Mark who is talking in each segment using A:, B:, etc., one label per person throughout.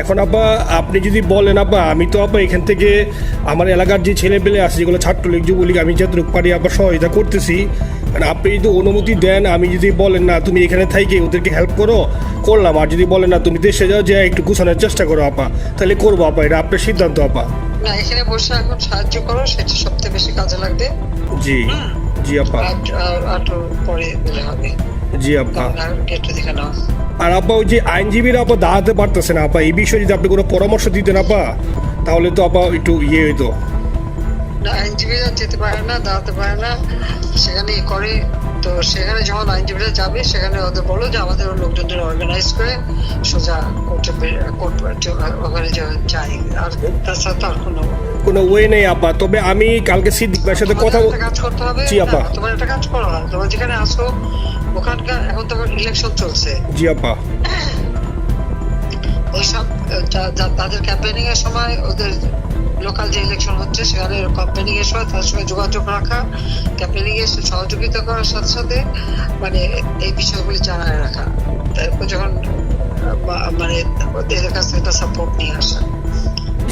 A: এখন আপা আপনি যদি বলেন আপা আমি তো আপা এখান থেকে আমার এলাকার যে ছেলে পেলে আছে যেগুলো ছাত্রলীগ যুবলীগ আমি যতটুকু পারি আপা সহায়তা করতেছি। মানে আপনি যদি অনুমতি দেন আমি যদি বলেন না তুমি এখানে থাইকে ওদেরকে হেল্প করো করলাম। আর যদি বলেন না তুমি দেশে যাও যে একটু গুছানোর চেষ্টা করো আপা। তাহলে করব আপা এটা আপনার সিদ্ধান্ত আপা।
B: না এখানে বসে এখন সাহায্য করো সেটা সবচেয়ে বেশি কাজে লাগবে।
A: জি জি আপা।
B: আর পরে হবে।
A: জি
B: তখন আর
A: আপা ওই যে আইনজীবীরা আপা দাঁড়াতে পারতেছে না আপা এই বিষয়ে যদি আপনি কোনো পরামর্শ দিতেন আপা তাহলে তো আপা একটু ইয়ে হইতো।
B: না আইনজীবীরা যেতে পারে না দাঁড়াতে পারে না সেখানে করে। তো সেখানে যখন আইনজীবীরা যাবে সেখানে ওদের বলো যে আমাদের লোকজনদের অর্গানাইজ করে সোজা কোর্টে কোর্ট ওখানে যা- যাই আর তাছাড়া তো আর কোনো
A: কোনো ওয়ে নেই আপা তবে আমি কালকে সিদ্দিক ভাইয়ের সাথে কথা
B: কাজ করতে হবে
A: জি, আপা।
B: তোমার একটা কাজ করো না। তোমার যেখানে আসো ওখানকার এখন তো ইলেকশন চলছে।
A: জি আপা
B: ওইসব তাদের ক্যাম্পেনিং এর সময় ওদের লোকাল যে ইলেকশন হচ্ছে সেখানে ক্যাম্পেনিং এর সময় তাদের সঙ্গে যোগাযোগ রাখা ক্যাম্পেনিং এর সহযোগিতা করার সাথে সাথে মানে এই বিষয়গুলি জানায় রাখা। তারপর যখন মানে ওদের কাছে একটা সাপোর্ট নিয়ে আসা।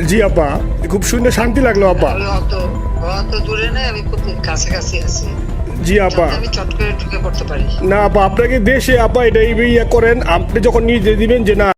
A: জি আপা খুব শুনে শান্তি লাগল আপা
B: দূরে নেই আমি খুব কাছে আছি।
A: জি আপা না আপা আপনাকে দেশে আপা এটা ইয়ে করেন আপনি যখন নিজে দিবেন যে না